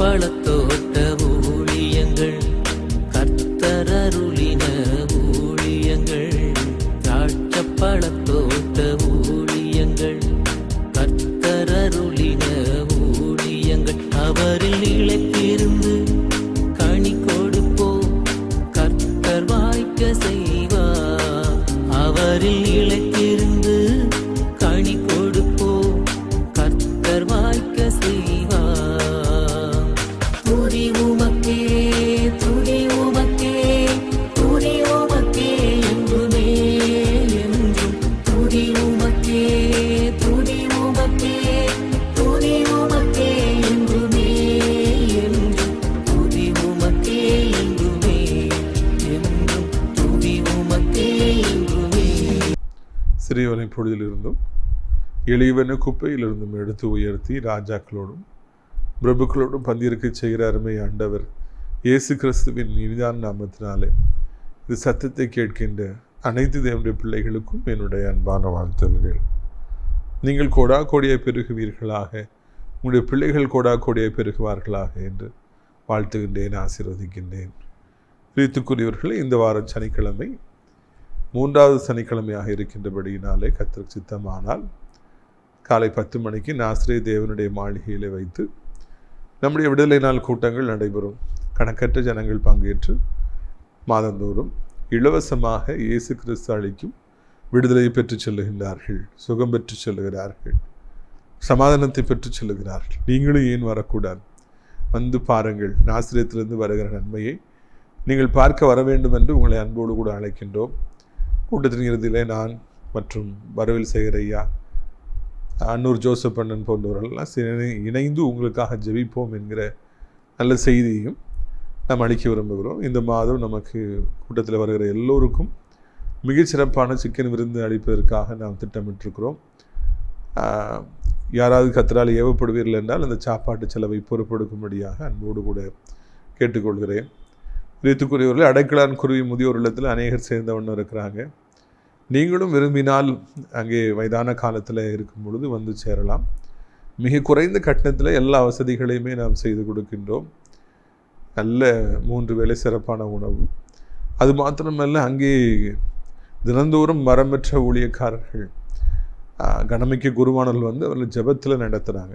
பழத்தோட்ட சிறியவனை பொழுதிலிருந்தும் எளியவனை குப்பையிலிருந்தும் எடுத்து உயர்த்தி ராஜாக்களோடும் பிரபுக்களோடும் பந்திருக்க செய்கிற அருமை ஆண்டவர் இயேசு கிறிஸ்துவின் இனிதான நாமத்தினாலே. இது சத்தத்தை கேட்கின்ற அனைத்து தேவனுடைய பிள்ளைகளுக்கும் என்னுடைய அன்பான வாழ்த்துகள் நீங்கள் கோடா கோடியை பெருகுவீர்களாக உங்களுடைய பிள்ளைகள் கோடா கோடியை பெருகுவார்களாக என்று வாழ்த்துகின்றேன் ஆசீர்வதிக்கின்றேன். ரீத்துக்குரியவர்களே இந்த வாரம் சனிக்கிழமை மூன்றாவது சனிக்கிழமையாக இருக்கின்றபடியினாலே கத்திற்கு சித்தமானால் காலை பத்து மணிக்கு நாசிரே தேவனுடைய மாளிகையில் வைத்து நம்முடைய விடுதலை நாள் கூட்டங்கள் நடைபெறும். கணக்கற்ற ஜனங்கள் பங்கேற்று மாதந்தோறும் இலவசமாக இயேசு கிறிஸ்து அளிக்கும் விடுதலையை பெற்றுச் செல்லுகின்றார்கள். சுகம் பெற்றுச் செல்லுகிறார்கள். சமாதானத்தை பெற்றுச் செல்லுகிறார்கள். நீங்களும் ஏன் வரக்கூடாது? வந்து பாருங்கள். நாசிரியத்திலிருந்து வருகிற நன்மையை நீங்கள் பார்க்க வர வேண்டும் என்று உங்களை அன்போடு கூட அழைக்கின்றோம். கூட்டத்தின் இறுதியிலே நான் மற்றும் வரவில் செய்கிற ஐயா அன்னூர் ஜோசப் அண்ணன் போன்றவர்கள்லாம் இணைந்து உங்களுக்காக ஜெபிப்போம் என்கிற நல்ல செய்தியையும் நாம் அளிக்க விரும்புகிறோம். இந்த மாதம் நமக்கு கூட்டத்தில் வருகிற எல்லோருக்கும் மிகச்சிறப்பான சிக்கன் விருந்து அளிப்பதற்காக நாம் திட்டமிட்டிருக்கிறோம். யாராவது கத்தரால் ஏவப்படுவீர்கள் என்றால் அந்த சாப்பாட்டு செலவை பொறுப்பெடுக்கும்படியாக அன்போடு கூட கேட்டுக்கொள்கிறேன். வீட்டுக்குரியவர்கள் அடைக்கலான் குருவி முதியோர் இல்லத்தில் அநேகர் சேர்ந்தவண்ணம் இருக்கிறாங்க. நீங்களும் விரும்பினால் அங்கே வயதான காலத்தில் இருக்கும் பொழுது வந்து சேரலாம். மிக குறைந்த கட்டணத்தில் எல்லா வசதிகளையுமே நாம் செய்து கொடுக்கின்றோம். நல்ல மூன்று வேளை சிறப்பான உணவு. அது மாத்திரமல்ல அங்கே தினந்தோறும் மரம் பெற்ற ஊழியக்காரர்கள் கணமிக்க குருவானல் வந்து அவர்கள் ஜெபத்தில் நடத்துகிறாங்க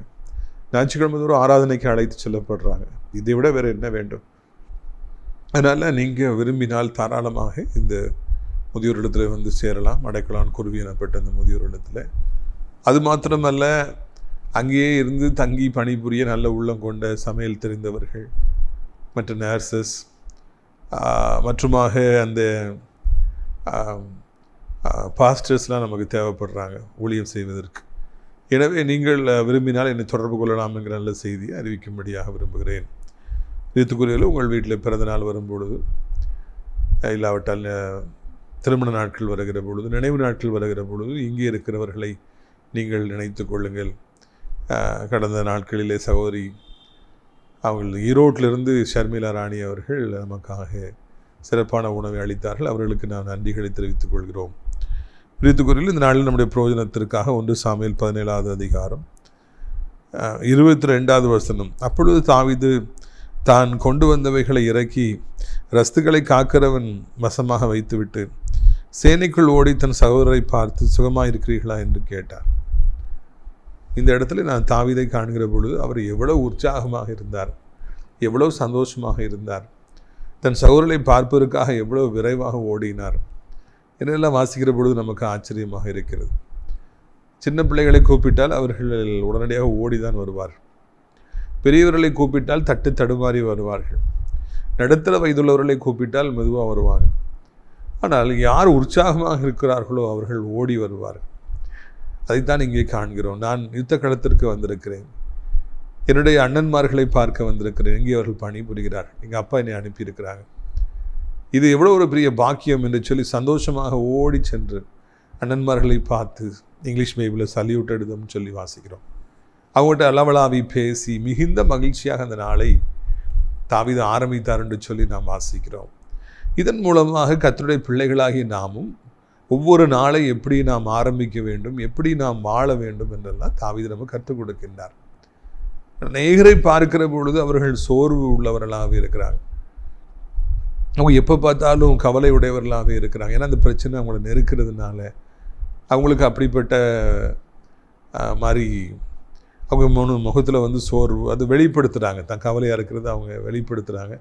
ஞாயிற்றுக்கிழமை தோறும் ஆராதனைக்கு அழைத்து செல்லப்படுறாங்க. இதை விட வேறு என்ன வேண்டும்? அதனால் நீங்கள் விரும்பினால் தாராளமாக இந்த முதியோர் இடத்துல வந்து சேரலாம். அடைக்கலான் குருவி எனப்பட்ட அந்த முதியோர் இடத்துல அது மாத்திரமல்ல அங்கேயே இருந்து தங்கி பணிபுரிய நல்ல உள்ளம் கொண்ட சமையல் தெரிந்தவர்கள் மற்ற நர்சஸ் மற்றுமாக அந்த பாஸ்டர்ஸ்லாம் நமக்கு தேவைப்படுறாங்க ஊழியம் செய்வதற்கு. எனவே நீங்கள் விரும்பினால் என்னை தொடர்பு கொள்ளலாம் என்கிற நல்ல செய்தியை அறிவிக்கும்படியாக விரும்புகிறேன். இதுக்குரியவில் உங்கள் வீட்டில் பிறந்த நாள் வரும்பொழுது இல்லாவிட்டால் திருமண நாட்கள் வருகிற பொழுது நினைவு நாட்கள் வருகிற பொழுது இங்கே இருக்கிறவர்களை நீங்கள் நினைத்து கொள்ளுங்கள். கடந்த நாட்களிலே சகோதரி அவர்கள் ஈரோட்டிலிருந்து ஷர்மிளா ராணி அவர்கள் நமக்காக சிறப்பான உணவை அளித்தார்கள். அவர்களுக்கு நான் நன்றிகளை தெரிவித்துக் கொள்கிறோம். கூறியில் இந்த நாளில் நம்முடைய பிரயோஜனத்திற்காக ஒன்று சாமியல் பதினேழாவது அதிகாரம் இருபத்தி ரெண்டாவது வசனம். அப்பொழுது தாவிது தான் கொண்டு வந்தவைகளை இறக்கி ரஸ்துகளை காக்கிறவன் வசமாக வைத்துவிட்டு சேனைக்குள் ஓடி தன் சகோதரரை பார்த்து சுகமாயிருக்கிறீர்களா? என்று கேட்டார். இந்த இடத்துல நான் தாவிதை காண்கிற பொழுது அவர் எவ்வளவு உற்சாகமாக இருந்தார் எவ்வளவு சந்தோஷமாக இருந்தார். தன் சகோதரரை பார்ப்பதற்காக எவ்வளவு விரைவாக ஓடினார். என்னெல்லாம் வாசிக்கிற பொழுது நமக்கு ஆச்சரியமாக இருக்கிறது. சின்ன பிள்ளைகளை கூப்பிட்டால் அவர்கள் உடனடியாக ஓடிதான் வருவார். பெரியவர்களை கூப்பிட்டால் தட்டு தடுமாறி வருவார்கள். நடுத்தர வயதுள்ளவர்களை கூப்பிட்டால் மெதுவாக வருவாங்க. ஆனால் யார் உற்சாகமாக இருக்கிறார்களோ அவர்கள் ஓடி வருவார்கள். அதைத்தான் இங்கே காண்கிறோம். நான் யுத்த களத்திற்கு வந்திருக்கிறேன். என்னுடைய அண்ணன்மார்களை பார்க்க வந்திருக்கிறேன். இங்கே அவர்கள் பணிபுரிகிறார்கள். எங்கள் அப்பா என்னை அனுப்பியிருக்கிறாங்க. இது எவ்வளோ ஒரு பெரிய பாக்கியம் என்று சொல்லி சந்தோஷமாக ஓடி சென்று அண்ணன்மார்களை பார்த்து இங்கிலீஷ் பைபிளில் சல்யூட் எடுதம்னு சொல்லி வாசிக்கிறோம். அவங்கள்ட்ட அளவலாவி பேசி மிகுந்த மகிழ்ச்சியாக அந்த நாளை தாவித ஆரம்பித்தார் என்று சொல்லி நாம் வாசிக்கிறோம். இதன் மூலமாக கத்தருடைய பிள்ளைகளாகிய நாமும் ஒவ்வொரு நாளை எப்படி நாம் ஆரம்பிக்க வேண்டும் எப்படி நாம் வாழ வேண்டும் என்றெல்லாம் தாவித நம்ம கற்றுக் கொடுக்கின்றார். நேகரை பார்க்கிற பொழுது அவர்கள் சோர்வு உள்ளவர்களாக இருக்கிறாங்க. அவங்க எப்போ பார்த்தாலும் கவலை உடையவர்களாகவே இருக்கிறாங்க. ஏன்னா அந்த பிரச்சனை அவங்கள நெருக்கிறதுனால அவங்களுக்கு அப்படிப்பட்ட மாதிரி அவங்க முகத்தில் வந்து சோர்வு அது வெளிப்படுத்துகிறாங்க தான் கவலையாக இருக்கிறது அவங்க வெளிப்படுத்துகிறாங்க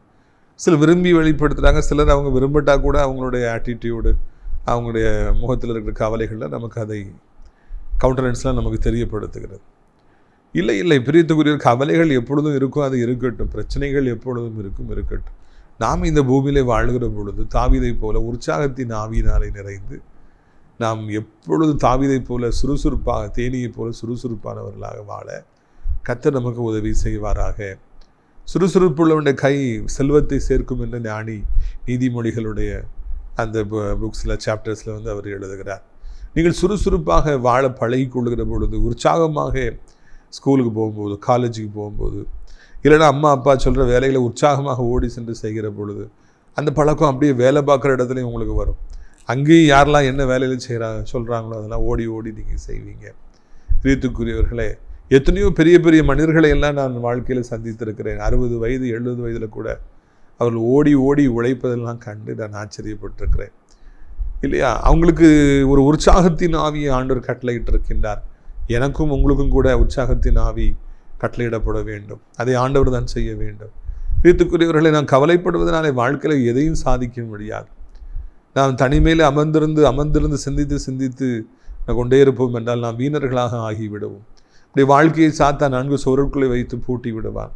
சிலர் விரும்பி வெளிப்படுத்துகிறாங்க சிலர் அவங்க விரும்பட்டா கூட அவங்களுடைய ஆட்டிடியூடு அவங்களுடைய முகத்தில் இருக்கிற கவலைகளில் நமக்கு அதை கவுண்டனன்ஸ்லாம் நமக்கு தெரியப்படுத்துகிறது. இல்லை இல்லை பிரியத்துக்குரிய கவலைகள் எப்பொழுதும் இருக்கும் அது இருக்கட்டும். பிரச்சனைகள் எப்பொழுதும் இருக்கும் இருக்கட்டும். நாம் இந்த பூமியிலே வாழ்கிற பொழுது தாவிதை போல உற்சாகத்தின் ஆவியினாலே நிறைந்து நாம் எப்பொழுதும் தாவிதை போல சுறுசுறுப்பாக தேனியை போல சுறுசுறுப்பானவர்களாக வாழ கத்தர் நமக்கு உதவி செய்வாராக. சுறுசுறுப்புள்ளவனுடைய கை செல்வத்தை சேர்க்கும் என்ற ஞானி நீதிமொழிகளுடைய அந்த புக்ஸில் சாப்டர்ஸில் வந்து அவர் எழுதுகிறார். நீங்கள் சுறுசுறுப்பாக வாழ பழகி கொள்கிற பொழுது உற்சாகமாக ஸ்கூலுக்கு போகும்போது காலேஜுக்கு போகும்போது இல்லைன்னா அம்மா அப்பா சொல்கிற வேலைகளை உற்சாகமாக ஓடி சென்று செய்கிற பொழுது அந்த பழக்கம் அப்படியே வேலை பார்க்குற இடத்துலையும் உங்களுக்கு வரும். அங்கேயும் யாரெல்லாம் என்ன வேலையில் செய்கிறாங்க சொல்கிறாங்களோ அதெல்லாம் ஓடி ஓடி நீங்கள் செய்வீங்க. பிரீத்துக்குரியவர்களே எத்தனையோ பெரிய பெரிய மனிதர்களை எல்லாம் நான் வாழ்க்கையில் சந்தித்திருக்கிறேன். அறுபது வயது எழுபது வயதில் கூட அவர்கள் ஓடி ஓடி உழைப்பதெல்லாம் கண்டு நான் ஆச்சரியப்பட்டிருக்கிறேன். இல்லையா? அவங்களுக்கு ஒரு உற்சாகத்தின் ஆவியை ஆண்டவர் கட்டளையிட்டு இருக்கின்றார் எனக்கும் உங்களுக்கும் கூட உற்சாகத்தின் ஆவி கட்டளையிடப்பட வேண்டும். அதை ஆண்டவர் தான் செய்ய வேண்டும். வீட்டுக்குரியவர்களை நான் கவலைப்படுவதனாலே வாழ்க்கையில் எதையும் சாதிக்க முடியாது. நாம் தனிமையில் அமர்ந்திருந்து அமர்ந்திருந்து சிந்தித்து சிந்தித்து நான் கொண்டே இருப்போம் என்றால் நாம் வீணர்களாக ஆகிவிடுவோம். அப்படி வாழ்க்கையை சாத்தா நான்கு சுவருக்குள்ளே வைத்து பூட்டி விடுவான்.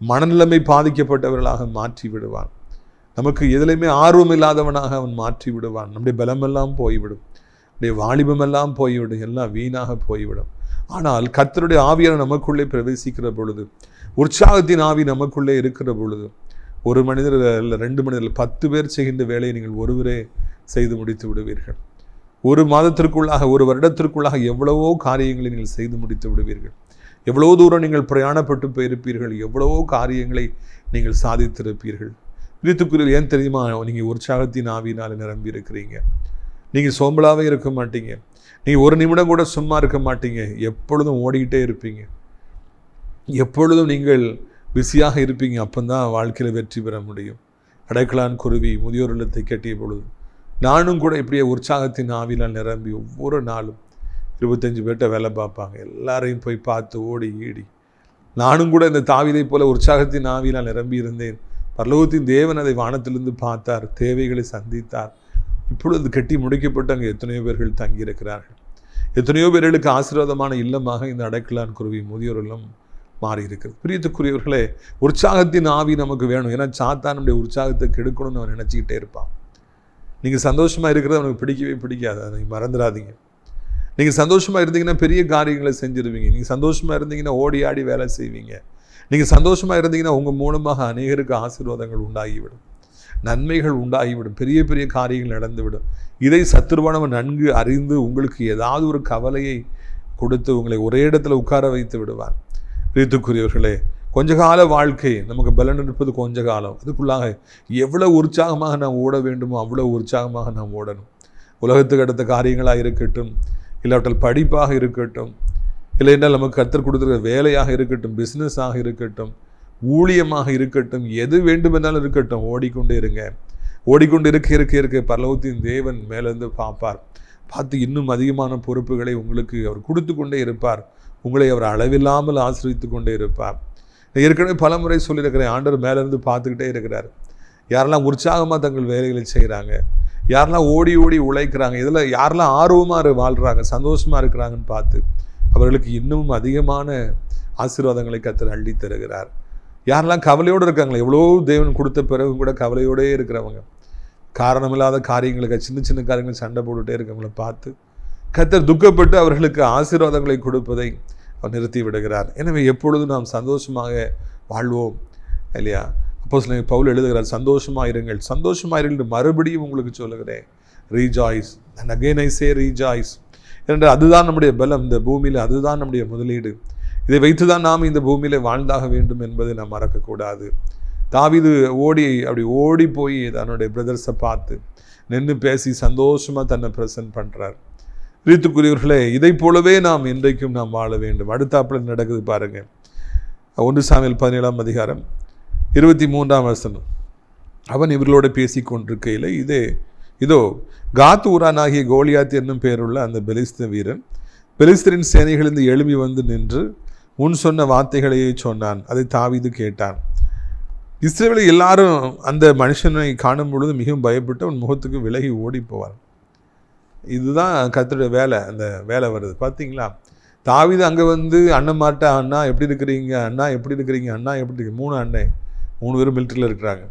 மனநிலைமை பாதிக்கப்பட்டவர்களாக மாற்றி விடுவான். நமக்கு எதிலையுமே ஆர்வம் இல்லாதவனாக அவன் மாற்றி விடுவான். நம்முடைய பலமெல்லாம் போய்விடும். நம்முடைய வாலிபமெல்லாம் போய்விடும். எல்லாம் வீணாக போய்விடும். ஆனால் கர்த்தருடைய ஆவியான நமக்குள்ளே பிரவேசிக்கிற பொழுது உற்சாகத்தின் ஆவி நமக்குள்ளே இருக்கிற பொழுது ஒரு மனிதர் இல்லை ரெண்டு மனிதர் பத்து பேர் செய்கின்ற வேலையை நீங்கள் ஒருவரே செய்து முடித்து விடுவீர்கள். ஒரு மாதத்திற்குள்ளாக ஒரு வருடத்திற்குள்ளாக எவ்வளவோ காரியங்களை நீங்கள் செய்து முடித்து விடுவீர்கள். எவ்வளோ தூரம் நீங்கள் பிரயாணப்பட்டு போயிருப்பீர்கள். எவ்வளவோ காரியங்களை நீங்கள் சாதித்திருப்பீர்கள். இதுக்குரிய ஏன் தெரியுமா? நீங்கள் உற்சாகத்தின் ஆவியினால் நிரம்பி இருக்கிறீங்க. நீங்கள் சோம்பலாகவே இருக்க மாட்டீங்க. நீங்கள் ஒரு நிமிடம் கூட சும்மா இருக்க மாட்டீங்க. எப்பொழுதும் ஓடிக்கிட்டே இருப்பீங்க. எப்பொழுதும் நீங்கள் பிஸியாக இருப்பீங்க. அப்போ தான் வாழ்க்கையில் வெற்றி பெற முடியும். அடைக்கலான் குருவி முதியோர் இல்லத்தை கட்டிய பொழுது. நானும் கூட இப்படியே உற்சாகத்தின் ஆவினால் நிரம்பி ஒவ்வொரு நாளும் இருபத்தஞ்சு பேர்கிட்ட வேலை பார்ப்பாங்க. எல்லாரையும் போய் பார்த்து ஓடி ஈடி. நானும் கூட இந்த தாவிதை போல உற்சாகத்தின் ஆவியில் நிரம்பி இருந்தேன். பரலோகத்தின் தேவன் அதை வானத்திலிருந்து பார்த்தார் தேவைகளை சந்தித்தார். இப்பொழுது கட்டி முடிக்கப்பட்டு அங்கே எத்தனையோ பேர்கள் தங்கியிருக்கிறார்கள். எத்தனையோ பேர்களுக்கு ஆசீர்வாதமான இல்லமாக இந்த அடைக்கலான் குருவி முதியோர் இல்லம் மாறி இருக்கிறது பிரியத்துக்குரியவர்களே உற்சாகத்தின் ஆவி நமக்கு வேணும். ஏன்னா சாத்தான் நம்முடைய உற்சாகத்தை கெடுக்கணும்னு அவன் நினச்சிக்கிட்டே இருப்பான். நீங்கள் சந்தோஷமாக இருக்கிறது அவனுக்கு பிடிக்கவே பிடிக்காது. அதை நீங்கள் மறந்துடாதீங்க. நீங்கள் சந்தோஷமாக இருந்தீங்கன்னா பெரிய காரியங்களை செஞ்சிருவீங்க. நீங்கள் சந்தோஷமாக இருந்தீங்கன்னா ஓடி ஆடி வேலை செய்வீங்க. நீங்கள் சந்தோஷமாக இருந்தீங்கன்னா உங்கள் மூலமாக அநேகருக்கு ஆசீர்வாதங்கள் உண்டாகிவிடும். நன்மைகள் உண்டாகிவிடும். பெரிய பெரிய காரியங்கள் நடந்துவிடும். இதை சத்துருவானவன் நன்கு அறிந்து உங்களுக்கு ஏதாவது ஒரு கவலையை கொடுத்து உங்களை ஒரே இடத்துல உட்கார வைத்து விடுவான். ரீத்துக்குரியவர்களே கொஞ்ச கால வாழ்க்கை நமக்கு பலன் இருப்பது கொஞ்ச காலம் அதுக்குள்ளாக எவ்வளோ உற்சாகமாக நாம் ஓட வேண்டுமோ அவ்வளோ உற்சாகமாக நாம் ஓடணும். உலகத்துக்கு அடுத்த காரியங்களாக இருக்கட்டும் இல்லாவிட்டால் படிப்பாக இருக்கட்டும் இல்லை நமக்கு கற்றுக் கொடுத்துருக்க வேலையாக இருக்கட்டும் பிஸ்னஸாக இருக்கட்டும் ஊழியமாக இருக்கட்டும் எது வேண்டுமென்றாலும் இருக்கட்டும் ஓடிக்கொண்டே இருங்க. ஓடிக்கொண்டு இருக்க இருக்க இருக்க பரலோகத்தின் தேவன் மேலேருந்து பார்ப்பார். பார்த்து இன்னும் அதிகமான பொறுப்புகளை உங்களுக்கு அவர் கொடுத்து கொண்டே இருப்பார். உங்களை அவர் அளவில்லாமல் ஆசிரித்து கொண்டே இருப்பார். ஏற்கனவே பல முறை சொல்லியிருக்கிறேன் ஆண்டவர் மேலேருந்து பார்த்துக்கிட்டே இருக்கிறார். யாரெல்லாம் உற்சாகமாக தங்கள் வேலைகளை செய்கிறாங்க யாரெல்லாம் ஓடி ஓடி உழைக்கிறாங்க இதில் யாரெல்லாம் ஆர்வமாக வாழ்கிறாங்க சந்தோஷமாக இருக்கிறாங்கன்னு பார்த்து அவர்களுக்கு இன்னும் அதிகமான ஆசீர்வாதங்களை கத்தர் அள்ளி தருகிறார். யாரெல்லாம் கவலையோடு இருக்காங்களே எவ்வளோ தேவன் கொடுத்த பிறகு கூட கவலையோடே இருக்கிறவங்க. காரணமில்லாத காரியங்களுக்கு சின்ன சின்ன காரியங்கள் சண்டை போட்டுகிட்டே இருக்கவங்கள பார்த்து கத்தர் துக்கப்பட்டு அவர்களுக்கு ஆசீர்வாதங்களை கொடுப்பதை அவர் நிறுத்தி விடுகிறார். எனவே எப்பொழுதும் நாம் சந்தோஷமாக வாழ்வோம் இல்லையா? அப்போ சில பவுல் எழுதுகிறார் சந்தோஷமாக இருங்கள் சந்தோஷமாக இருங்கள் மறுபடியும் உங்களுக்கு சொல்லுகிறேன். Rejoice and again I say rejoice என்று அதுதான் நம்முடைய பலம். இந்த பூமியில் அதுதான் நம்முடைய முதலீடு. இதை வைத்து தான் நாம் இந்த பூமியில் வாழ்ந்தாக வேண்டும் என்பதை நாம் மறக்கக்கூடாது. தாவிது ஓடி அப்படி ஓடி போய் தன்னுடைய பிரதர்ஸை பார்த்து நின்று பேசி சந்தோஷமாக தன்னை ப்ரெசன்ட் பண்ணுறார் ரீத்துக்குரியவர்களே இதை போலவே நாம் இன்றைக்கும் நாம் வாழ வேண்டும். அடுத்தாப்பில் நடக்குது பாருங்க. ஒன்று சாமியில் பதினேழாம் அதிகாரம் இருபத்தி மூன்றாம் வசனம். அவன் இவர்களோடு பேசி கொண்டிருக்கையில் இதே இதோ காத் ஊரானாகிய கோலியாத் என்னும் பெயருள்ள அந்த பெலிஸ்த வீரன் பெலிஸ்தரின் சேனைகளிலிருந்து எழும்பி வந்து நின்று முன் சொன்ன வார்த்தைகளையே சொன்னான். அதை தாவிது கேட்டான். இஸ்ரேலில் எல்லாரும் அந்த மனுஷனை காணும் பொழுது மிகவும் பயப்பட்டு அவன் முகத்துக்கு விலகி ஓடி போவான். இதுதான் கத்துட வேலை அந்த வேலை வருது. பார்த்தீங்களா தாவிது அங்கே வந்து அண்ணன் மாட்டா அண்ணா எப்படி இருக்கிறீங்க? அண்ணா எப்படி இருக்கிறீங்க? அண்ணா எப்படி இருக்கு மூணு அண்ணன் மூணு பேரும் மிலிட்டரியில் இருக்கிறாங்க.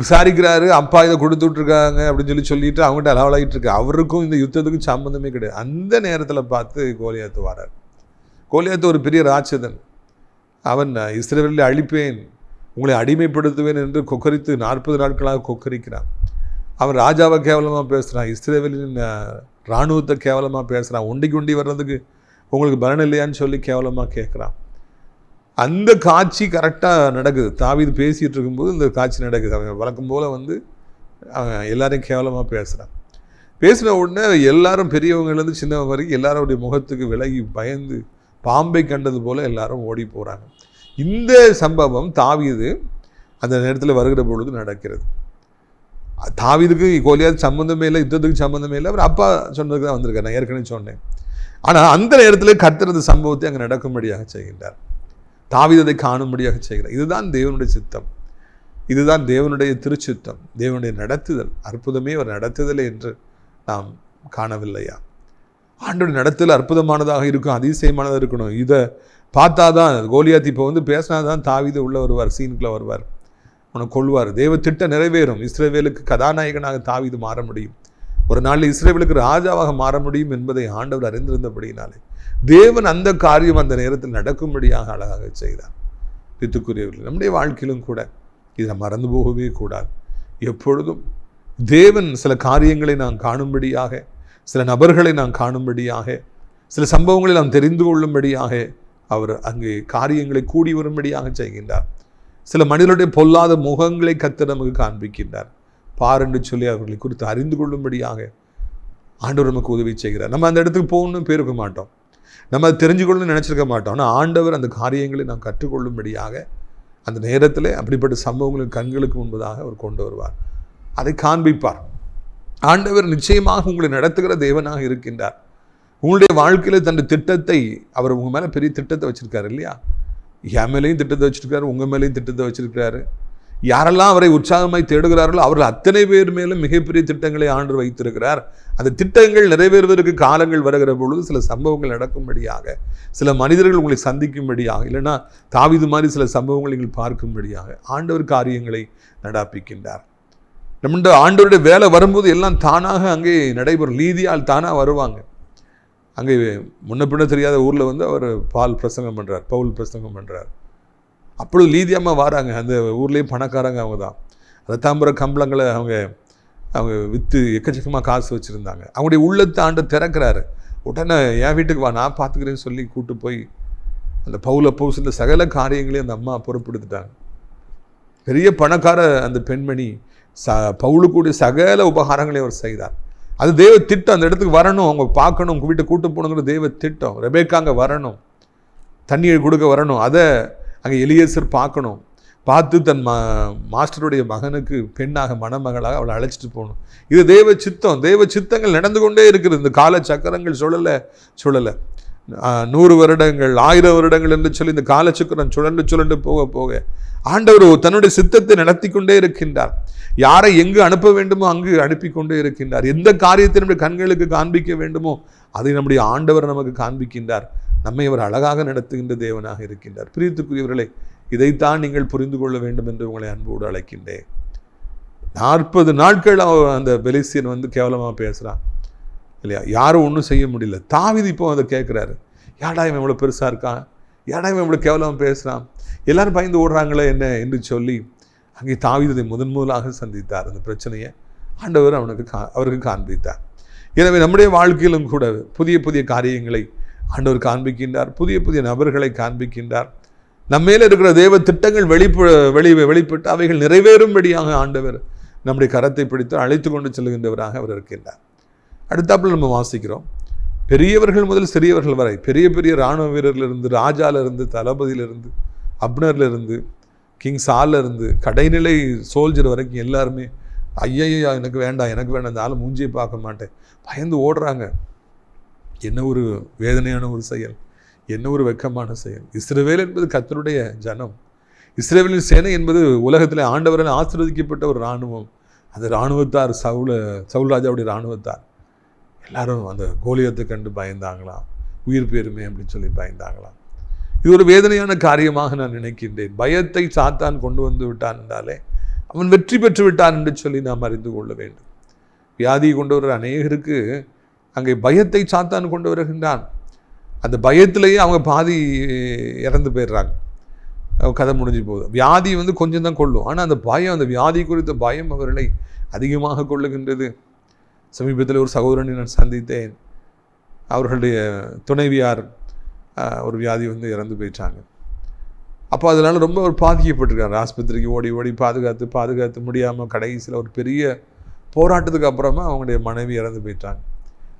விசாரிக்கிறாரு அப்பா இதை கொடுத்து விட்ருக்காங்க அப்படின்னு சொல்லி சொல்லிட்டு அவங்ககிட்ட அளவலாகிட்டு இருக்கு. அவருக்கும் இந்த யுத்தத்துக்கும் சம்பந்தமே கிடையாது. அந்த நேரத்தில் பார்த்து கோலியாத்து வரார். கோலியாத்து ஒரு பெரிய ராட்சதன். அவன் இஸ்ரேலில் அழிப்பேன் உங்களை அடிமைப்படுத்துவேன் என்று கொக்கரித்து நாற்பது நாட்களாக கொக்கரிக்கிறான். அவன் ராஜாவை கேவலமாக பேசுகிறான் இஸ்ரேவேலின் இராணுவத்தை கேவலமாக பேசுகிறான் ஒண்டிக்கு ஒண்டி வர்றதுக்கு உங்களுக்கு பலன் இல்லையான்னு சொல்லி கேவலமாக கேட்குறான் அந்த காட்சி கரெக்டாக நடக்குது. தாவிது பேசிகிட்டு இருக்கும்போது இந்த காட்சி நடக்குது. அவன் வழக்கம் போல் வந்து அவன் எல்லாரையும் கேவலமாக பேசுகிறான் பேசின உடனே எல்லாரும் பெரியவங்கலேருந்து சின்னவங்க வரைக்கும் எல்லாருடைய முகத்துக்கு விலகி பயந்து பாம்பை கண்டது போல் எல்லாரும் ஓடி போகிறாங்க இந்த சம்பவம் தாவியது அந்த நேரத்தில் வருகிற பொழுது நடக்கிறது. தாவீதுக்கு கோலியாத் சம்மந்தமே இல்லை யுத்தத்துக்கு சம்மந்தமே இல்லை. அவர் அப்பா சொன்னதுக்கு தான் வந்திருக்கார். நான் ஏற்கனவே சொன்னேன். ஆனால் அந்த நேரத்தில் கர்த்தரது சம்பவத்தை அங்கே நடக்கும்படியாக செய்கின்றார். தாவிதத்தை காணும்படியாக செய்கிறார். இதுதான் தேவனுடைய சித்தம். இதுதான் தேவனுடைய திருச்சித்தம். தேவனுடைய நடத்துதல். அற்புதமே ஒரு நடத்துதலை என்று நாம் காணவில்லையா? ஆண்டோட நடத்தல் அற்புதமானதாக இருக்கும் அதிசயமானதாக இருக்கணும். இதை பார்த்தா தான் கோலியாத் இப்போ வந்து பேசினா தான் தாவித உள்ள வருவார் சீனுக்குள்ளே வருவார். உன்னை கொள்வார். தேவ திட்டம் நிறைவேறும். இஸ்ரேவேலுக்கு கதாநாயகனாக தாவிது மாற முடியும். ஒரு நாளில் இஸ்ரேவேலுக்கு ராஜாவாக மாற முடியும் என்பதை ஆண்டவர் அறிந்திருந்தபடியினாலே தேவன் அந்த காரியம் அந்த நேரத்தில் நடக்கும்படியாக அழகாக செய்தார். பித்துக்குரியவர்கள் நம்முடைய வாழ்க்கையிலும் கூட இதை மறந்து போகவே கூடாது. எப்பொழுதும் தேவன் சில காரியங்களை நாம் காணும்படியாக சில நபர்களை நாம் காணும்படியாக சில சம்பவங்களை நாம் தெரிந்து கொள்ளும்படியாக அவர் அங்கே காரியங்களை கூடி வரும்படியாக செய்கின்றார். சில மனிதர்களுடைய பொல்லாத முகங்களை கத்த நமக்கு காண்பிக்கின்றார். பார் என்று சொல்லி அவர்களை குறித்து அறிந்து கொள்ளும்படியாக ஆண்டவர் நமக்கு உதவி செய்கிறார். நம்ம அந்த இடத்துக்கு போகணும்னு போயிருக்க மாட்டோம். நம்ம அதை தெரிஞ்சுக்கொள்ளணும்னு நினச்சிருக்க மாட்டோம். ஆனால் ஆண்டவர் அந்த காரியங்களை நாம் கற்றுக்கொள்ளும்படியாக அந்த நேரத்தில் அப்படிப்பட்ட சம்பவங்களின் கண்களுக்கு முன்பதாக அவர் கொண்டு வருவார். அதை காண்பிப்பார். ஆண்டவர் நிச்சயமாக உங்களை நடத்துகிற தேவனாக இருக்கின்றார். உங்களுடைய வாழ்க்கையில் தன் திட்டத்தை அவர் உங்கள் மேலே பெரிய திட்டத்தை வச்சுருக்காரு இல்லையா? என் மேலேயும் திட்டத்தை வச்சுருக்காரு உங்கள் மேலேயும் திட்டத்தை வச்சுருக்காரு யாரெல்லாம் அவரை உற்சாகமாய் தேடுகிறார்களோ அவர்கள் அத்தனை பேர் மேலும் மிகப்பெரிய திட்டங்களை ஆண்டு வைத்திருக்கிறார். அந்த திட்டங்கள் நிறைவேறுவதற்கு காலங்கள் வருகிற பொழுது சில சம்பவங்கள் நடக்கும்படியாக சில மனிதர்கள் உங்களை சந்திக்கும்படியாக இல்லைன்னா தாவிது மாதிரி சில சம்பவங்களை நீங்கள் பார்க்கும்படியாக ஆண்டவர் காரியங்களை நடாப்பிக்கின்றார். நம்முடைய ஆண்டவருடைய வேலை வரும்போது எல்லாம் தானாக அங்கே நடைபெறும். லீதியால் தானாக வருவாங்க. அங்கே முன்ன பின்ன தெரியாத ஊரில் வந்து அவர் பால் பிரசங்கம் பண்ணுறார் பவுல் பிரசங்கம் பண்ணுறார் அப்பொழுது லீதியம்மா வராங்க. அந்த ஊர்லேயும் பணக்காரங்க அவங்க தான். ரத்தாம்பர கம்பளங்களை அவங்க அவங்க விற்று எக்கச்சக்கமாக காசு வச்சுருந்தாங்க. அவங்களுடைய உள்ளத்தை ஆண்டு திறக்கிறாரு. உடனே என் வீட்டுக்கு வா நான் பார்த்துக்கிறேன்னு சொல்லி கூட்டு போய் அந்த பவுல பவுசில் சகல காரியங்களையும் அந்த அம்மா பொருட்படுத்துட்டாங்க. பெரிய பணக்கார அந்த பெண்மணி ச பவுலுக்குடைய சகல உபகாரங்களையும் அவர் செய்தார். அது தெய்வ திட்டம் அந்த இடத்துக்கு வரணும் அவங்க பார்க்கணும் வீட்டை கூட்டு போகணுங்கிற தெய்வ திட்டம். ரெபேக்கா அங்கே வரணும். தண்ணியை கொடுக்க வரணும். அதை அங்கே எலியேசர் பார்க்கணும். பார்த்து தன் மா மாஸ்டருடைய மகனுக்கு பெண்ணாக மணமகளாக அவளை அழைச்சிட்டு போகணும். இது தெய்வ சித்தம். தெய்வ சித்தங்கள் நடந்து கொண்டே இருக்குது. இந்த கால சக்கரங்கள் சுழலை சுழலை. நூறு வருடங்கள் ஆயிரம் வருடங்கள் என்று சொல்லி இந்த காலச்சக்கரம் சுழண்டு சுழண்டு போக போக ஆண்டவர் தன்னுடைய சித்தத்தை நடத்தி கொண்டே இருக்கின்றார். யாரை எங்கு அனுப்ப வேண்டுமோ அங்கு அனுப்பி கொண்டே இருக்கின்றார். எந்த காரியத்தை நம்முடைய கண்களுக்கு காண்பிக்க வேண்டுமோ அதை நம்முடைய ஆண்டவர் நமக்கு காண்பிக்கின்றார். நம்மை அவர் அழகாக நடத்துகின்ற தேவனாக இருக்கின்றார். பிரியத்துக்குரியவர்களே இதைத்தான் நீங்கள் புரிந்து கொள்ள வேண்டும் என்று உங்களை அன்போடு அழைக்கின்றேன். நாற்பது நாட்கள் அந்த பெலிசியன் வந்து கேவலமாக பேசுகிறான் இல்லையா? யாரும் ஒன்றும் செய்ய முடியல. தாவிதி இப்போ அதை கேட்குறாரு. யாடா இவன் இவ்வளோ பெருசாக இருக்கான்? யாடா இவன் இவ்வளோ கேவலம் பேசுகிறான் எல்லாரும் பயந்து ஓடுறாங்களே என்ன என்று சொல்லி அங்கே தாவிதத்தை முதன் முதலாக சந்தித்தார். அந்த பிரச்சனையை ஆண்டவர் அவனுக்கு கா அவருக்கு காண்பித்தார். எனவே நம்முடைய வாழ்க்கையிலும் கூட புதிய புதிய காரியங்களை ஆண்டவர் காண்பிக்கின்றார். புதிய புதிய நபர்களை காண்பிக்கின்றார். நம்மேல இருக்கிற தேவ திட்டங்கள் வெளிப்பு வெளி வெளிப்பட்டு அவைகள் நிறைவேறும்படியாக ஆண்டவர் நம்முடைய கரத்தை பிடித்து அழைத்து கொண்டு செல்கின்றவராக அவர் இருக்கின்றார். அடுத்தாப்பில் நம்ம வாசிக்கிறோம். பெரியவர்கள் முதல் சிறியவர்கள் வரை பெரிய பெரிய இராணுவ வீரர்லேருந்து ராஜாலேருந்து தளபதியிலிருந்து அப்னர்லேருந்து கிங் சாலிருந்து கடைநிலை சோல்ஜர் வரைக்கும் எல்லாருமே ஐயையா எனக்கு வேண்டாம் எனக்கு வேண்டாம் இந்த ஆள் மூஞ்சியை பார்க்க மாட்டேன் பயந்து ஓடுறாங்க. என்ன ஒரு வேதனையான ஒரு செயல் என்ன ஒரு வெக்கமான செயல். இஸ்ரவேல் என்பது கத்தருடைய ஜனம். இஸ்ரேவேலின் சேனை என்பது உலகத்தில் ஆண்டவரால் ஆசிர்வதிக்கப்பட்ட ஒரு இராணுவம் அந்த இராணுவத்தார் சவுல சவுல் ராஜாவுடைய இராணுவத்தார் எல்லாரும் அந்த கோலியத்தை கண்டு பயந்தாங்களாம். உயிர் பெருமை அப்படின்னு சொல்லி பயந்தாங்களாம். இது ஒரு வேதனையான காரியமாக நான் நினைக்கின்றேன். பயத்தை சாத்தான் கொண்டு வந்து விட்டான் என்றாலே அவன் வெற்றி பெற்று விட்டான் என்று சொல்லி நாம் அறிந்து கொள்ள வேண்டும். வியாதியை கொண்டு வர அநேகருக்கு அங்கே பயத்தை சாத்தான் கொண்டு வருகின்றான். அந்த பயத்திலேயே அவங்க பாதி இறந்து போயிடுறாங்க. கதை முடிஞ்சு போகுது. வியாதி வந்து கொஞ்சம் தான் கொள்ளும். ஆனால் அந்த பயம் அந்த வியாதி குறித்த பயம் அவர்களை அதிகமாக கொள்ளுகின்றது. சமீபத்தில் ஒரு சகோதரனை நான் சந்தித்தேன். அவர்களுடைய துணைவியார் ஒரு வியாதி வந்து இறந்து போயிட்டாங்க. அப்போ அதனால் ரொம்ப ஒரு பாதிக்கப்பட்டிருக்காரு. ஆஸ்பத்திரிக்கு ஓடி ஓடி பாதுகாத்து பாதுகாத்து முடியாமல் கடைசியில் ஒரு பெரிய போராட்டத்துக்கு அப்புறமா அவங்களுடைய மனைவி இறந்து போயிட்டாங்க.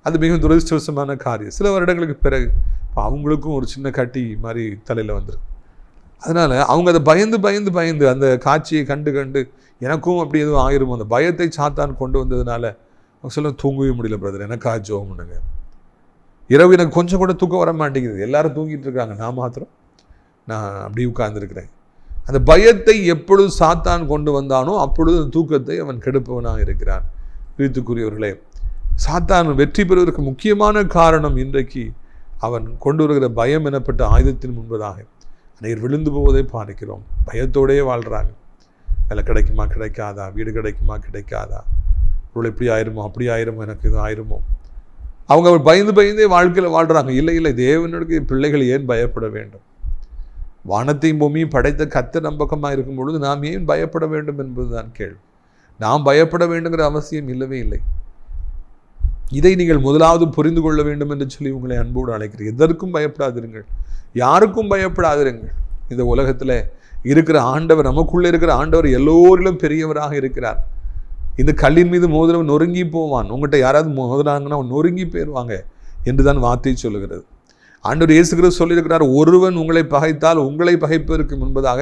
அது மிகவும் துரதிருஷ்டவசமான காரியம். சில வருடங்களுக்கு பிறகு இப்போ அவங்களுக்கும் ஒரு சின்ன கட்டி மாதிரி தலையில் வந்துருக்கு அதனால் அவங்க அதை பயந்து பயந்து பயந்து அந்த காட்சியை கண்டு கண்டு எனக்கும் அப்படி எதுவும் ஆயிரும்? அந்த பயத்தை சாத்தான் கொண்டு வந்ததுனால அவங்க சொல்ல தூங்கவே முடியல பிரதர் எனக்கா ஜோம் பண்ணுங்க இரவு எனக்கு கொஞ்சம் கூட தூக்கம் வர மாட்டேங்குது. எல்லாரும் தூங்கிட்டு இருக்காங்க. நான் மாத்திரம். நான் அப்படி உட்கார்ந்துருக்கிறேன். அந்த பயத்தை எப்பொழுது சாத்தான் கொண்டு வந்தானோ அப்பொழுது அந்த தூக்கத்தை அவன் கெடுப்பவனாக இருக்கிறான். பிரித்துக்குரியவர்களே சாத்தான் வெற்றி பெறுவதற்கு முக்கியமான காரணம் இன்றைக்கு அவன் கொண்டு வருகிற பயம் எனப்பட்ட ஆயுதத்தின் முன்பதாக. அநேகர் விழுந்து போவதை பார்க்கிறோம். பயத்தோடே வாழ்கிறாங்க வேலை கிடைக்குமா கிடைக்காதா? வீடு கிடைக்குமா கிடைக்காதா? இவ்வளோ இப்படி ஆயிருமோ அப்படி ஆயிருமோ எனக்கு இது ஆயிருமோ? அவங்க பயந்து பயந்தே வாழ்க்கையில் வாழ்கிறாங்க இல்லை இல்லை தேவனுடைய பிள்ளைகள் ஏன் பயப்பட வேண்டும்? வானத்தையும் பூமியும் படைத்த கத்த நம்பகமாக இருக்கும் பொழுது நாம் ஏன் பயப்பட வேண்டும் என்பதுதான் கேள்வி. நாம் பயப்பட வேண்டுங்கிற அவசியம் இல்லவே இல்லை. இதை நீங்கள் முதலாவது புரிந்து கொள்ள வேண்டும் என்று சொல்லி உங்களை அன்போடு அழைக்கிறேன். எதற்கும் பயப்படாதிருங்கள். யாருக்கும் பயப்படாதிருங்கள். இந்த உலகத்தில் இருக்கிற ஆண்டவர் நமக்குள்ளே இருக்கிற ஆண்டவர் எல்லோரிலும் பெரியவராக இருக்கிறார். இந்த கல்லின் மீது மோதிரவன் நொறுங்கி போவான். உங்கள்கிட்ட யாராவது மோதுறாங்கன்னா அவன் நொறுங்கி போயிடுவாங்க என்று தான் வார்த்தை சொல்லுகிறது. ஆண்டவர் இயேசுகிற சொல்லியிருக்கிறார் ஒருவன் உங்களை பகைத்தால் உங்களை பகைப்பதற்கு முன்பதாக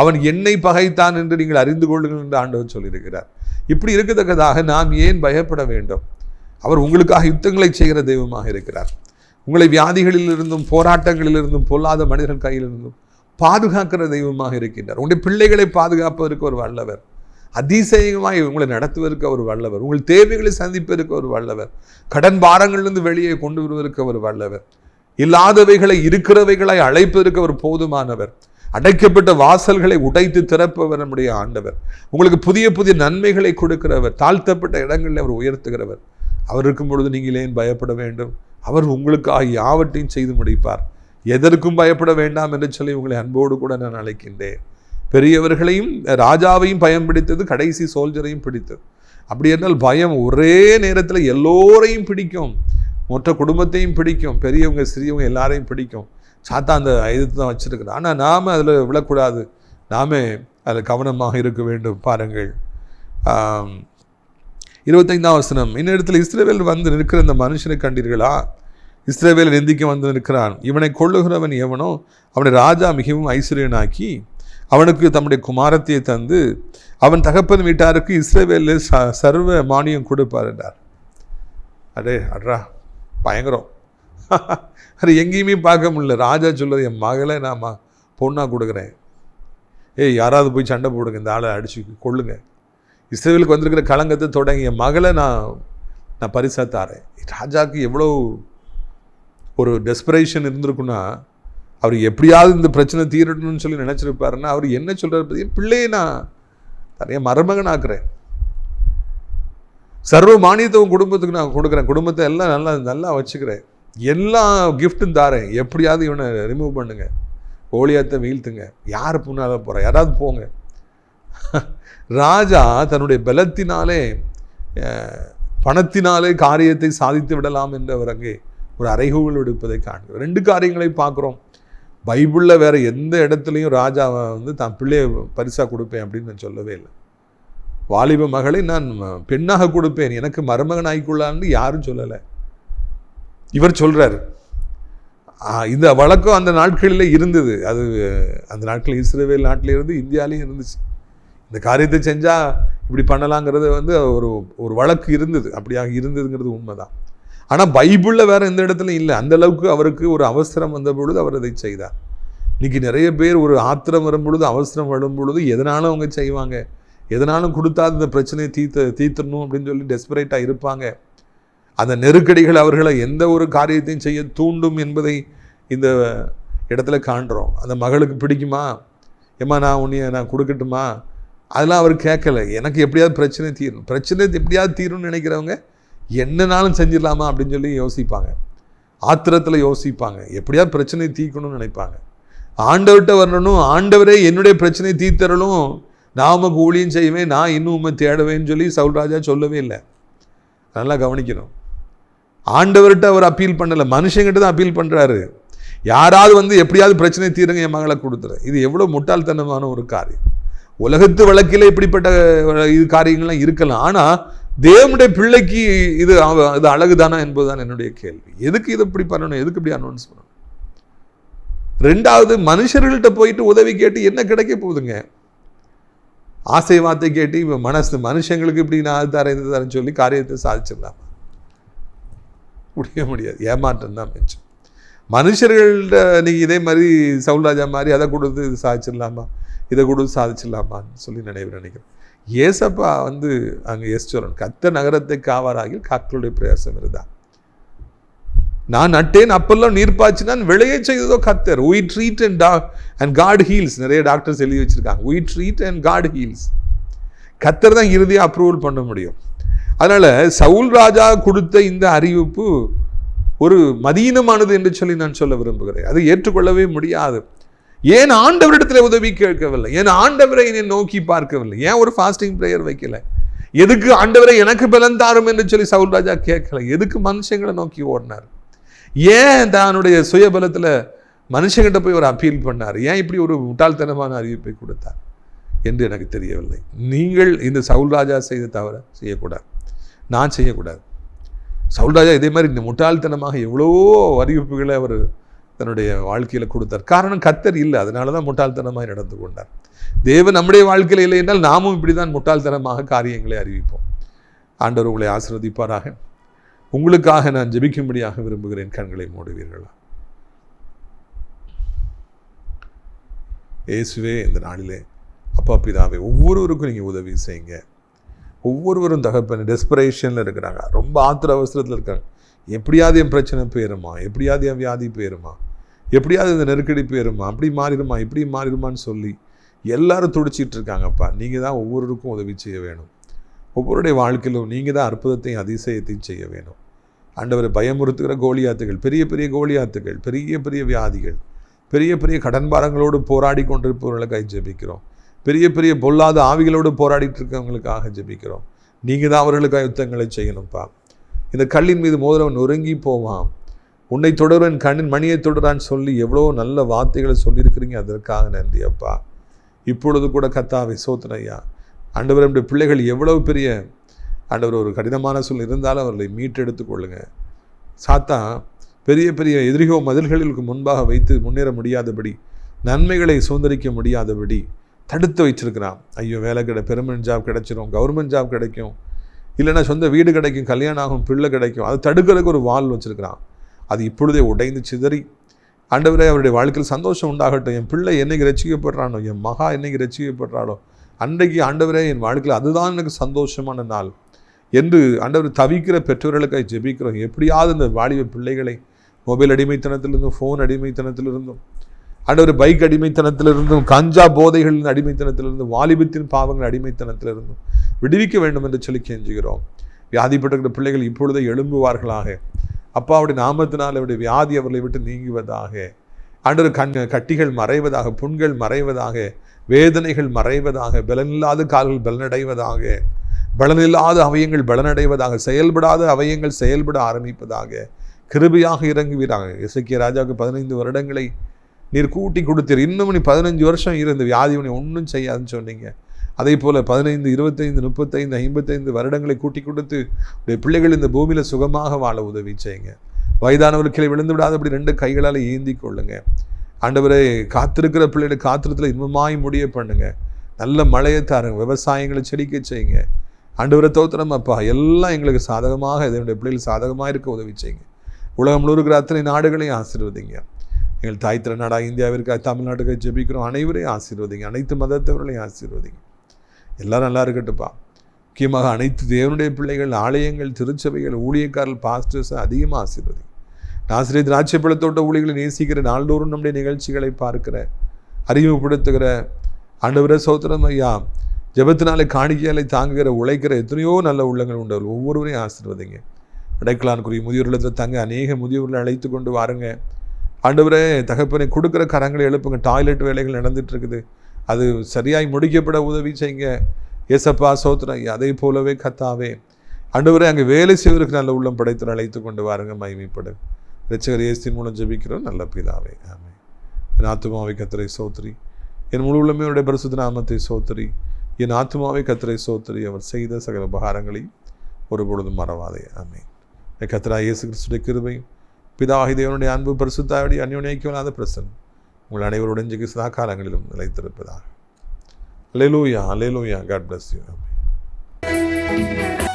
அவன் என்னை பகைத்தான் என்று நீங்கள் அறிந்து கொள்ளுங்கள் என்று ஆண்டவர் சொல்லியிருக்கிறார். இப்படி இருக்கத்தக்கதாக நாம் ஏன் பயப்பட வேண்டும்? அவர் உங்களுக்காக யுத்தங்களை செய்கிற தெய்வமாக இருக்கிறார். உங்களை வியாதிகளிலிருந்தும் போராட்டங்களிலிருந்தும் பொல்லாத மனிதர்கள் கையிலிருந்தும் பாதுகாக்கிற தெய்வமாக இருக்கின்றார். உங்களுடைய பிள்ளைகளை பாதுகாப்பதற்கு ஒரு வல்லவர். அதிசயமாய் உங்களை நடத்துவதற்கு அவர் வல்லவர். உங்கள் தேவைகளை சந்திப்பதற்கு ஒரு வல்லவர். கடன் பாரங்களிலிருந்து வெளியே கொண்டு வருவதற்கு அவர் வல்லவர். இல்லாதவைகளை இருக்கிறவைகளை அழைப்பதற்கு அவர் போதுமானவர். அடைக்கப்பட்ட வாசல்களை உடைத்து திறப்பவர் நம்முடைய ஆண்டவர். உங்களுக்கு புதிய புதிய நன்மைகளை கொடுக்கிறவர். தாழ்த்தப்பட்ட இடங்களில் அவர் உயர்த்துகிறவர். அவர் இருக்கும் பொழுது நீங்கள் ஏன் பயப்பட வேண்டும்? அவர் உங்களுக்காக யாவற்றையும் செய்து முடிப்பார். எதற்கும் பயப்பட வேண்டாம் என்று சொல்லி உங்களை அன்போடு கூட நான் அழைக்கின்றேன். பெரியவர்களையும் ராஜாவையும் பயம் பிடித்தது கடைசி சோல்ஜரையும் பிடித்தது. அப்படி என்றால் பயம் ஒரே நேரத்தில் எல்லோரையும் பிடிக்கும். மொத்த குடும்பத்தையும் பிடிக்கும். பெரியவங்க சிறியவங்க எல்லாரையும் பிடிக்கும். சாத்தா அந்த ஆயுதத்தை தான் வச்சிருக்கிறார் ஆனால் நாம் அதில் விழக்கூடாது. நாமே அதில் கவனமாக இருக்க வேண்டும். பாருங்கள். இருபத்தைந்தாம் வசனம். இன்னிடத்தில் இஸ்ரேவேல் வந்து நிற்கிற இந்த மனுஷனை கண்டீர்களா? இஸ்ரேவேல் நிந்திக்க வந்து நிற்கிறான். இவனை கொள்ளுகிறவன் எவனோ அவனை ராஜா மிகவும் ஐஸ்வர்யனாக்கி அவனுக்கு தம்முடைய குமாரத்தையை தந்து அவன் தகப்பன் வீட்டாருக்கு இஸ்ரேவேலில் ச சர்வ மானியம் கொடுப்பார் என்றார். அடே அட்ரா பயங்கரம். அது எங்கேயுமே பார்க்க முடியல. ராஜா சொல்லுது என் மகளை நான் ம- கொடுக்குறேன். ஏய் யாராவது போய் சண்டை போடுங்க இந்த ஆளை அடிச்சு கொள்ளுங்க இஸ்ரேலுக்கு வந்திருக்கிற களங்கத்தை தொடங்கி என் மகளை நான் நான் பரிசாக தாரேன் ராஜாவுக்கு எவ்வளோ ஒரு டெஸ்பரேஷன் இருந்திருக்குன்னா அவர் எப்படியாவது இந்த பிரச்சனை தீரணும்னு சொல்லி நினச்சிருப்பாருன்னா அவர் என்ன சொல்கிறார் பற்றி பிள்ளையை நான் நிறைய மருமகன் ஆக்குறேன் சர்வ மானியத்தை குடும்பத்துக்கு நான் கொடுக்குறேன். குடும்பத்தை எல்லாம் நல்லா நல்லா வச்சுக்கிறேன். எல்லா கிஃப்ட்டும் தாரேன். எப்படியாவது இவனை ரிமூவ் பண்ணுங்க. கோழியாத்தை வீழ்த்துங்க. யார் புண்ணால போகிறா யாராவது போங்க. ராஜா தன்னுடைய பலத்தினாலே அஹ், பணத்தினாலே காரியத்தை சாதித்து விடலாம் என்று அவர் அங்கே ஒரு அறைகூவல் விடுப்பதை காண்கிறோம். ரெண்டு காரியங்களை பார்க்குறோம். பைபிளில் வேறு எந்த இடத்துலையும் ராஜாவை வந்து தான் பிள்ளையை பரிசாக கொடுப்பேன் அப்படின்னு நான் சொல்லவே இல்லை. வாலிப மகளை நான் பெண்ணாக கொடுப்பேன். எனக்கு மருமகன் ஆகிக்கொள்ளான்னு யாரும் சொல்லலை. இவர் சொல்கிறார் இந்த வழக்கம் அந்த நாட்களில் இருந்தது. அது அந்த நாட்கள் இஸ்ரேவேல் நாட்டில் இருந்து இந்தியாவிலையும் இருந்துச்சு. இந்த காரியத்தை செஞ்சால் இப்படி பண்ணலாங்கிறது வந்து ஒரு ஒரு வழக்கு இருந்தது. அப்படியாக இருந்ததுங்கிறது உண்மைதான். ஆனால் பைபிளில் வேறு எந்த இடத்துலையும் இல்லை. அந்த அளவுக்கு அவருக்கு ஒரு அவசரம் வந்த பொழுது அவர் அதை செய்தார். இன்றைக்கி நிறைய பேர் ஒரு ஆத்திரம் வரும் பொழுது அவசரம் வரும் பொழுது எதனாலும் அவங்க செய்வாங்க. எதனாலும் கொடுத்தா இந்த பிரச்சனையை தீர்த்த தீர்த்தணும் அப்படின்னு சொல்லி டெஸ்பரேட்டாக இருப்பாங்க. அந்த நெருக்கடிகள் அவர்களை எந்த ஒரு காரியத்தையும் செய்ய தூண்டும் என்பதை இந்த இடத்துல காண்றோம். அந்த மகளுக்கு பிடிக்குமா? ஏம்மா நான் உன்னைய நான் கொடுக்கட்டுமா? அதெல்லாம் அவர் கேட்கல. எனக்கு எப்படியாவது பிரச்சனை தீரும் பிரச்சனை எப்படியாவது தீரும்னு நினைக்கிறவங்க என்னனாலும் செஞ்சிடலாமா அப்படின்னு சொல்லி யோசிப்பாங்க. ஆத்திரத்தில் யோசிப்பாங்க. எப்படியாவது பிரச்சனை தீர்க்கணும்னு நினைப்பாங்க. ஆண்டவர்கிட்ட வரணும் ஆண்டவரே என்னுடைய பிரச்சனையை தீர்த்தரலும் நான் உமக்கு ஊழியம் செய்வேன் நான் இன்னும் உண்மை தேடுவேன்னு சொல்லி சவுல்ராஜா சொல்லவே இல்லை. நல்லா கவனிக்கணும். ஆண்டவர்கிட்ட அவர் அப்பீல் பண்ணலை. மனுஷங்கிட்ட தான் அப்பீல் பண்ணுறாரு யாராவது வந்து எப்படியாவது பிரச்சனை தீருங்க என் மகளை கொடுத்துரு. இது எவ்வளோ முட்டாள்தனமான ஒரு காரியம். உலகத்து வழக்கில் இப்படிப்பட்ட இது காரியங்கள்லாம் இருக்கலாம். ஆனால் தேவனுடைய பிள்ளைக்கு இது அவ- இது அழகுதானா என்பதுதான் என்னுடைய கேள்வி. எதுக்கு இது இப்படி பண்ணணும்? எதுக்கு இப்படி அனௌன்ஸ் பண்ணணும்? ரெண்டாவது மனுஷர்கள்ட்ட போயிட்டு உதவி கேட்டு என்ன கிடைக்க போகுதுங்க? ஆசை வார்த்தை கேட்டு இவன் மனசு மனுஷங்களுக்கு இப்படி நான் அது தரேன் இது தரேன்னு சொல்லி காரியத்தை சாதிச்சிடலாம்? முடிய முடியாது. ஏமாற்றம் தான் மிச்சம். மனுஷர்கள்ட்ட நீங்கள் இதே மாதிரி சவுல்ராஜா மாதிரி அதை கொடுத்து இது சாதிச்சிடலாமா? இதை கொடுத்து சாதிச்சிடலாமான்னு சொல்லி நினைவு நினைக்கிறேன். ஏசப்பா வந்து அங்கே எஸ்வரன் கத்த நகரத்தை காவாராகில் காக்களுடைய பிரயாசம் இருந்தா நான் நட்டேன் அப்பெல்லாம் நீர் பாய்ச்சினான் விளைய செய்ததோ கத்தர் we ட்ரீட் அண்ட் டா அண்ட் காட் ஹீல்ஸ் நிறைய டாக்டர்ஸ் எழுதி வச்சிருக்காங்க. We treat and God heals கத்தர் தான் இறுதியாக அப்ரூவல் பண்ண முடியும். அதனால சவுல் ராஜா கொடுத்த இந்த அறிவிப்பு ஒரு மதீனமானது என்று சொல்லி நான் சொல்ல விரும்புகிறேன். அதை ஏற்றுக்கொள்ளவே முடியாது. ஏன் ஆண்டவரிடத்தில் உதவி கேட்கவில்லை? ஏன் ஆண்டவரை என்னை நோக்கி பார்க்கவில்லை? ஏன் ஒரு ஃபாஸ்டிங் ப்ரேயர் வைக்கல? எதுக்கு ஆண்டவரை எனக்கு பலன் தாரும் என்று சொல்லி சவுல் ராஜா கேட்கல? எதுக்கு மனுஷங்களை நோக்கி ஓடினார்? ஏன் தன்னுடைய சுயபலத்தில் மனுஷங்கிட்ட போய் ஒரு அப்பீல் பண்ணார்? ஏன் இப்படி ஒரு முட்டாள்தனமான அறிவிப்பை கொடுத்தார்? என்று எனக்கு தெரியவில்லை. நீங்கள் இந்த சவுல் ராஜா செய்த தவிர செய்யக்கூடாது. நான் செய்யக்கூடாது. சவுல் ராஜா இதே மாதிரி இந்த முட்டாள்தனமாக எவ்வளவோ அறிவிப்புகளை அவர் தன்னுடைய வாழ்க்கையில் கொடுத்தார். காரணம் கத்தர் இல்லை. அதனால தான் முட்டாள்தனமாக நடந்து கொண்டார். தேவன் நம்முடைய வாழ்க்கையில் இல்லை என்றால் நாமும் இப்படி தான் முட்டாள்தனமாக காரியங்களை அறிவிப்போம். ஆண்டவர் உங்களை ஆசீர்வதிப்பாராக. உங்களுக்காக நான் ஜெபிக்கும்படியாக விரும்புகிறேன். கண்களை மூடுவீர்களா? இயேசுவே இந்த நாளிலே அப்பா பிதாவே ஒவ்வொருவருக்கும் நீங்கள் உதவி செய்யுங்க. ஒவ்வொருவரும் தகப்பன் டெஸ்பரேஷனில் இருக்கிறாங்க. ரொம்ப ஆத்திர அவசரத்தில் இருக்காங்க. எப்படியாவது என் பிரச்சனை போயிருமா? எப்படியாவது என் வியாதி போயிருமா? எப்படியாவது இந்த நெருக்கடி போயிருமா? அப்படி மாறிடுமா? இப்படி மாறிடுமான்னு சொல்லி எல்லாரும் துடிச்சிட்டு இருக்காங்கப்பா நீங்கள் தான் ஒவ்வொருவருக்கும் உதவி செய்ய வேணும். ஒவ்வொருடைய வாழ்க்கையிலும் நீங்கள் தான் அற்புதத்தையும் அதிசயத்தையும் செய்ய வேணும். அண்டவர் பயமுறுத்துகிற கோலியாத்துகள் பெரிய பெரிய கோலியாத்துகள் பெரிய பெரிய வியாதிகள் பெரிய பெரிய கடன் பாரங்களோடு போராடி கொண்டிருப்பவர்களுக்காக ஜெபிக்கிறோம். பெரிய பெரிய பொல்லாத ஆவிகளோடு போராடிட்டு இருக்கவங்களுக்காக ஜெபிக்கிறோம். நீங்கள் தான் அவர்களுக்காக யுத்தங்களை செய்யணும்ப்பா இந்த கல்லின் மீது மோதிரம் நொறுங்கி போவான். உன்னை தொடர்வன் கண்ணின் மணியை தொடரான்னு சொல்லி எவ்வளோ நல்ல வார்த்தைகளை சொல்லியிருக்கிறீங்க. அதற்காக நன்றி அப்பா. இப்பொழுது கூட கத்தாவை சோதனையா ஆண்டவர் நம்முடைய பிள்ளைகள் எவ்வளவு பெரிய ஆண்டவர் ஒரு கடினமான சொல் இருந்தாலும் அவர்களை மீட்டெடுத்து கொள்ளுங்க. சாத்தா பெரிய பெரிய எதிரிகோ மதில்களுக்கு முன்பாக வைத்து முன்னேற முடியாதபடி நன்மைகளை சுதந்திரிக்க முடியாதபடி தடுத்து வச்சிருக்கிறான் ஐயோ வேலை கிடை பெருமன் ஜாப் கிடைச்சிரும் கவர்மெண்ட் ஜாப் கிடைக்கும். இல்லைன்னா சொந்த வீடு கிடைக்கும் கல்யாணம் ஆகும் பிள்ளை கிடைக்கும். அதை தடுக்கிறதுக்கு ஒரு வால் வச்சுருக்கிறான். அது இப்பொழுதே உடைந்து சிதறி. ஆண்டவரே அவருடைய வாழ்க்கையில் சந்தோஷம் உண்டாகட்டும். என் பிள்ளை என்னைக்கு ரசிக்கப்படுறானோ என் மகா என்னைக்கு ரசிக்கப்படுறாளோ அன்றைக்கு ஆண்டவரே என் வாழ்க்கையில் அதுதான் எனக்கு சந்தோஷமான நாள். என்று ஆண்டவர் தவிக்கிற பெற்றோர்களுக்காக ஜெபிக்கிறோம். எப்படியாவது இந்த வாலிப பிள்ளைகளை மொபைல் அடிமைத்தனத்திலிருந்தும் ஃபோன் அடிமைத்தனத்திலிருந்தும் ஆண்டவர் பைக் அடிமைத்தனத்திலிருந்தும் கஞ்சா போதைகளின் அடிமைத்தனத்திலிருந்தும் வாலிபத்தின் பாவங்கள் அடிமைத்தனத்திலிருந்தும் விடுவிக்க வேண்டும் என்று சொல்லி கெஞ்சுகிறோம். வியாதிப்பட்டிருக்கிற பிள்ளைகள் இப்பொழுதே எழும்புவார்களாக. அப்பாவுடைய நாமத்தினால் அவருடைய வியாதி அவர்களை விட்டு நீங்குவதாக ஆண்டவர் கண் கட்டிகள் மறைவதாக புண்கள் மறைவதாக வேதனைகள் மறைவதாக பலனில்லாத கால்கள் பலனடைவதாக பலனில்லாத அவயங்கள் பலனடைவதாக செயல்படாத அவயங்கள் செயல்பட ஆரம்பிப்பதாக கிருபையாக இறங்குவீராங்க இசைக்கிய ராஜாவுக்கு பதினைந்து வருடங்களை நீர் கூட்டி கொடுத்தீர். இன்னும் நீ பதினஞ்சு வருஷம் இருந்து வியாதி உன்னை ஒன்றும் செய்யாதுன்னு சொன்னீங்க. அதே போல் பதினைந்து இருபத்தைந்து முப்பத்தைந்து ஐம்பத்தைந்து வருடங்களை கூட்டி கொடுத்து உடைய பிள்ளைகள் இந்த பூமியில் சுகமாக வாழ உதவி செய்யுங்க. வயதானவர்களை கீழே விழுந்து விடாதபடி ரெண்டு கைகளால் ஏந்தி கொள்ளுங்க. ஆண்டவரை காத்திருக்கிற பிள்ளைகளை காத்திரத்தில் இன்பமாய் முடிய பண்ணுங்க. நல்ல மழையை தாருங்க விவசாயங்களை செடிக்க செய்யுங்க. ஆண்டவரை தோத்திரம் அப்பா. எல்லாம் எங்களுக்கு சாதகமாக இதனுடைய பிள்ளைகள் சாதகமாக இருக்க உதவி செய்யுங்க. உலகம் முழுக்கிற அத்தனை நாடுகளையும் ஆசீர்வதிங்க. எங்கள் தாய் திருநாடா இந்தியாவிற்கு தமிழ்நாட்டுக்கு ஜெபிக்கிறோம். அனைவரையும் ஆசீர்வதிங்க. அனைத்து மதத்தவர்களையும் ஆசீர்வதிங்க. எல்லாம் நல்லா இருக்கட்டும்ப்பா. முக்கியமாக அனைத்து தேவனுடைய பிள்ளைகள் ஆலயங்கள் திருச்சபைகள் ஊழியக்காரர்கள் பாஸ்டர்ஸை அதிகமாக ஆசீர்வதி. ஆசிரியர் திராட்சை பழத்தோட்ட ஊழியர்களை நேசிக்கிற நாள்தோறும் நம்முடைய நிகழ்ச்சிகளை பார்க்கிற அறிமுகப்படுத்துகிற ஆண்டவர சோத்திரம் ஐயா ஜெபத்தினாலே காணிக்கையாலே தாங்குகிற உழைக்கிற எத்தனையோ நல்ல உள்ளங்கள் உண்டு. ஒவ்வொருவரையும் ஆசீர்வதிங்க. அடைக்கலான்குரிய முதியோர் இல்லத்தில் தங்க அநேக முதியோர்களை அழைத்து கொண்டு வாருங்க. ஆண்டவரே தகப்பனை கொடுக்குற கரங்களை எழுப்புங்க. டாய்லெட் வேலைகள் நடந்துட்டு இருக்குது. அது சரியாய் முடிக்கப்பட உதவி செய்யுங்க ஏசப்பா சோத்திரம் அதே போலவே கத்தாவே. அன்றுவரை அங்கே வேலை செய்வதற்கு நல்ல உள்ளம் படைத்து அழைத்து கொண்டு வாருங்க மகிமைப்படு. ரச்சகர் ஏசின் மூலம் ஜபிக்கிறோம் நல்ல பிதாவே ஆமே என் ஆத்துமாவை கத்திரை சோத்ரி. என் முழு உள்ளமையுடைய பரிசுத்த நாமத்தை சோத்ரி. என் ஆத்துமாவை கத்திரை சோத்ரி அவர் செய்த சகல உபகாரங்களையும் ஒருபொழுதும் மறவாதே ஆமே கத்திரா இயேசு கிறிஸ்துடைய கிருமையும் பிதாகி தேவனுடைய அன்பு பரிசுத்தாவுடைய அந்யோன்யக்கலாத பிரசன் உங்கள் அனைவருடன் ஜெகி சதா காலங்களிலும் நிலைத்திருப்பதாக. அலேலூயா alleluia God bless you Thank you.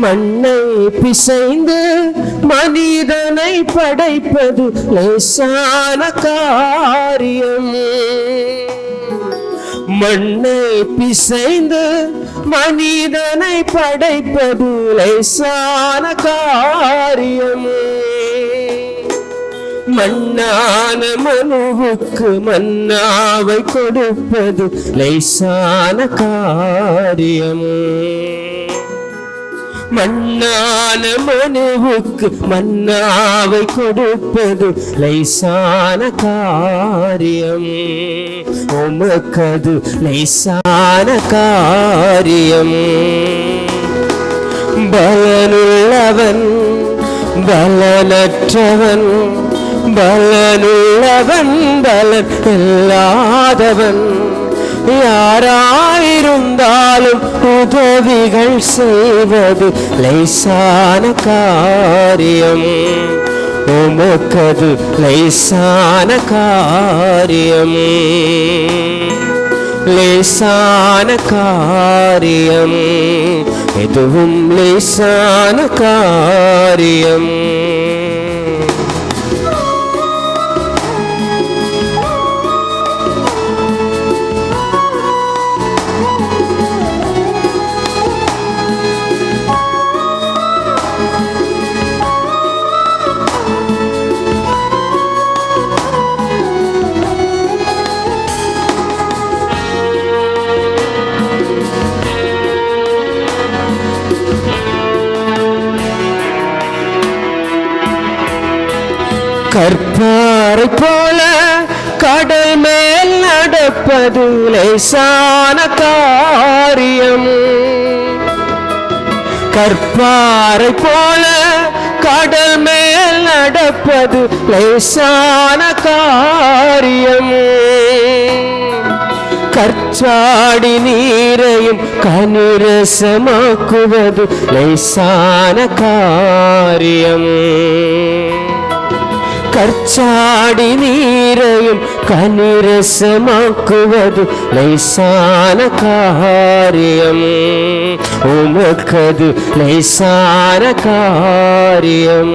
மண்ணை பிசைந்து மனிதனை படைப்பது லேசான காரியம். மண்ணை பிசைந்து மனிதனை படைப்பது லேசான காரியம். மண்ணான மனுவுக்கு மன்னாவை கொடுப்பது லேசான காரியம். மண்ணான மனுவுக்கு மன்னாவை கொடுப்பது லைசான காரியம். உமக்கது லைசான காரியம். பலனுள்ளவன் பலனற்றவன் பலனுள்ளவன் பலன் இல்லாதவன். யாராயிருந்தாலும் உதவிகள் செய்வது லைசான காரியம். உமக்கது லைசான காரியம். லேசான காரியம். எதுவும் லேசான காரியம். கற்பாறை போல கடல் மேல் நடப்பது லேசான காரியம். கற்பாறை போல கடல் மேல் நடப்பது லேசான காரியம். கற்றாடி நீரையும் கனிரசமாக்குவது லேசான காரியம். கற்சாடி நீரையும் கனிரசமாக்குவது லைசான காரியம் உமக்கது லைசான காரியம்